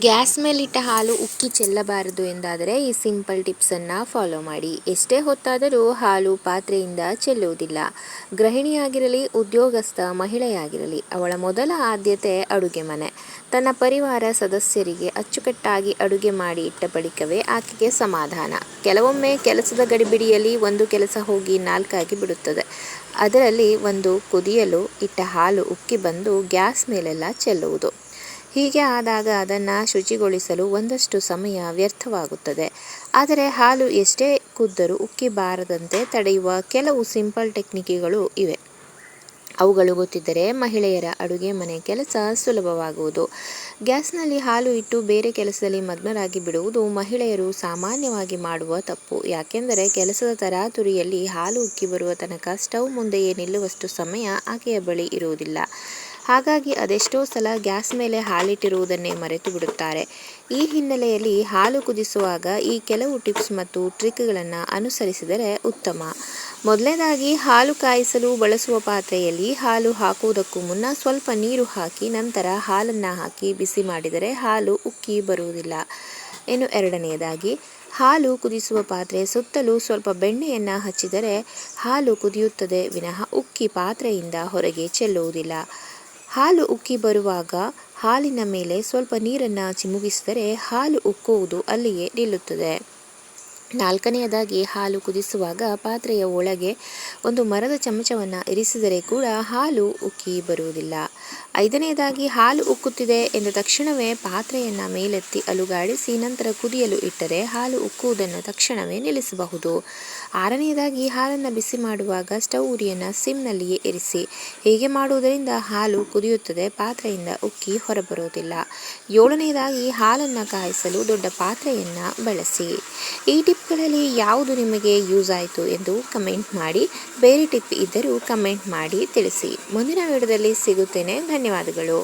Gas ಮೇಲಿಟ್ಟ ಹಾಲು ಉಕ್ಕಿ ಚೆಲ್ಲಬಾರದು ಎಂದಾದರೆ ಈ ಸಿಂಪಲ್ ಟಿಪ್ಸನ್ನು ಫಾಲೋ ಮಾಡಿ. ಎಷ್ಟೇ ಹೊತ್ತಾದರೂ ಹಾಲು ಪಾತ್ರೆಯಿಂದ ಚೆಲ್ಲುವುದಿಲ್ಲ. ಗೃಹಿಣಿಯಾಗಿರಲಿ, ಉದ್ಯೋಗಸ್ಥ, ಮಹಿಳೆಯಾಗಿರಲಿ, ಅವಳ ಮೊದಲ ಆದ್ಯತೆ ಅಡುಗೆ ಮನೆ. ತನ್ನ ಪರಿವಾರ ಸದಸ್ಯರಿಗೆ ಅಚ್ಚುಕಟ್ಟಾಗಿ ಅಡುಗೆ ಮಾಡಿ ಇಟ್ಟ ಬಳಿಕವೇ ಆಕೆಗೆ ಸಮಾಧಾನ. ಕೆಲವೊಮ್ಮೆ ಕೆಲಸದ ಗಡಿಬಿಡಿಯಲ್ಲಿ ಒಂದು ಕೆಲಸ ಹೋಗಿ ನಾಲ್ಕಾಗಿ ಬಿಡುತ್ತದೆ. ಅದರಲ್ಲಿ ಒಂದು ಕುದಿಯಲು ಇಟ್ಟ ಹಾಲು ಉಕ್ಕಿ ಬಂದು ಗ್ಯಾಸ್ ಮೇಲೆಲ್ಲ ಚೆಲ್ಲುವುದು. ಹೀಗೆ ಆದಾಗ ಅದನ್ನು ಶುಚಿಗೊಳಿಸಲು ಒಂದಷ್ಟು ಸಮಯ ವ್ಯರ್ಥವಾಗುತ್ತದೆ. ಆದರೆ ಹಾಲು ಎಷ್ಟೇ ಕುದ್ದರೂ ಉಕ್ಕಿ ಬಾರದಂತೆ ತಡೆಯುವ ಕೆಲವು ಸಿಂಪಲ್ ಟೆಕ್ನಿಕ್ಗಳು ಇವೆ. ಅವುಗಳು ಗೊತ್ತಿದ್ದರೆ ಮಹಿಳೆಯರ ಅಡುಗೆ ಮನೆ ಕೆಲಸ ಸುಲಭವಾಗುವುದು. ಗ್ಯಾಸ್ನಲ್ಲಿ ಹಾಲು ಇಟ್ಟು ಬೇರೆ ಕೆಲಸದಲ್ಲಿ ಮಗ್ನರಾಗಿ ಬಿಡುವುದು ಮಹಿಳೆಯರು ಸಾಮಾನ್ಯವಾಗಿ ಮಾಡುವ ತಪ್ಪು. ಯಾಕೆಂದರೆ ಕೆಲಸದ ತರಾತುರಿಯಲ್ಲಿ ಹಾಲು ಉಕ್ಕಿ ಬರುವ ತನಕ ಸ್ಟವ್ ಮುಂದೆಯೇ ನಿಲ್ಲುವಷ್ಟು ಸಮಯ ಆಕೆಯ ಬಳಿ ಇರುವುದಿಲ್ಲ. ಹಾಗಾಗಿ ಅದೆಷ್ಟೋ ಸಲ ಗ್ಯಾಸ್ ಮೇಲೆ ಹಾಲಿಟ್ಟಿರುವುದನ್ನೇ ಮರೆತು ಬಿಡುತ್ತಾರೆ. ಈ ಹಿನ್ನೆಲೆಯಲ್ಲಿ ಹಾಲು ಕುದಿಸುವಾಗ ಈ ಕೆಲವು ಟಿಪ್ಸ್ ಮತ್ತು ಟ್ರಿಕ್ಗಳನ್ನು ಅನುಸರಿಸಿದರೆ ಉತ್ತಮ. ಮೊದಲನೇದಾಗಿ, ಹಾಲು ಕಾಯಿಸಲು ಬಳಸುವ ಪಾತ್ರೆಯಲ್ಲಿ ಹಾಲು ಹಾಕುವುದಕ್ಕೂ ಮುನ್ನ ಸ್ವಲ್ಪ ನೀರು ಹಾಕಿ ನಂತರ ಹಾಲನ್ನು ಹಾಕಿ ಬಿಸಿ ಮಾಡಿದರೆ ಹಾಲು ಉಕ್ಕಿ ಬರುವುದಿಲ್ಲ. ಇನ್ನು ಎರಡನೆಯದಾಗಿ ಹಾಲು ಕುದಿಸುವ ಪಾತ್ರೆ ಸುತ್ತಲೂ ಸ್ವಲ್ಪ ಬೆಣ್ಣೆಯನ್ನು ಹಚ್ಚಿದರೆ ಹಾಲು ಕುದಿಯುತ್ತದೆ, ವಿನಃ ಉಕ್ಕಿ ಪಾತ್ರೆಯಿಂದ ಹೊರಗೆ ಚೆಲ್ಲುವುದಿಲ್ಲ. ಹಾಲು ಉಕ್ಕಿ ಬರುವಾಗ ಹಾಲಿನ ಮೇಲೆ ಸ್ವಲ್ಪ ನೀರನ್ನು ಚಿಮುಕಿಸಿದರೆ ಹಾಲು ಉಕ್ಕುವುದು ಅಲ್ಲಿಯೇ ನಿಲ್ಲುತ್ತದೆ. ನಾಲ್ಕನೆಯದಾಗಿ ಹಾಲು ಕುದಿಸುವಾಗ ಪಾತ್ರೆಯ ಒಳಗೆ ಒಂದು ಮರದ ಚಮಚವನ್ನು ಇರಿಸಿದರೆ ಕೂಡ ಹಾಲು ಉಕ್ಕಿ ಬರುವುದಿಲ್ಲ. ಐದನೆಯದಾಗಿ ಹಾಲು ಉಕ್ಕುತ್ತಿದೆ ಎಂದ ತಕ್ಷಣವೇ ಪಾತ್ರೆಯನ್ನು ಮೇಲೆತ್ತಿ ಅಲುಗಾಡಿಸಿ ನಂತರ ಕುದಿಯಲು ಇಟ್ಟರೆ ಹಾಲು ಉಕ್ಕುವುದನ್ನು ತಕ್ಷಣವೇ ನಿಲ್ಲಿಸಬಹುದು. ಆರನೆಯದಾಗಿ ಹಾಲನ್ನು ಬಿಸಿ ಮಾಡುವಾಗ ಸ್ಟವ್ ಉರಿಯನ್ನು ಸಿಮ್ನಲ್ಲಿಯೇ ಇರಿಸಿ. ಹೀಗೆ ಮಾಡುವುದರಿಂದ ಹಾಲು ಕುದಿಯುತ್ತದೆ, ಪಾತ್ರೆಯಿಂದ ಉಕ್ಕಿ ಹೊರಬರುವುದಿಲ್ಲ. ಏಳನೆಯದಾಗಿ ಹಾಲನ್ನು ಕಾಯಿಸಲು ದೊಡ್ಡ ಪಾತ್ರೆಯನ್ನು ಬಳಸಿ. ಈ ಟಿಪ್ಗಳಲ್ಲಿ ಯಾವುದು ನಿಮಗೆ ಯೂಸ್ ಆಯಿತು ಎಂದು ಕಮೆಂಟ್ ಮಾಡಿ. ಬೇರೆ ಟಿಪ್ ಇದ್ದರೂ ಕಮೆಂಟ್ ಮಾಡಿ ತಿಳಿಸಿ. ಮುಂದಿನ ವಿಡಿಯೋದಲ್ಲಿ ಸಿಗುತ್ತೇನೆ. ಧನ್ಯವಾದಗಳು.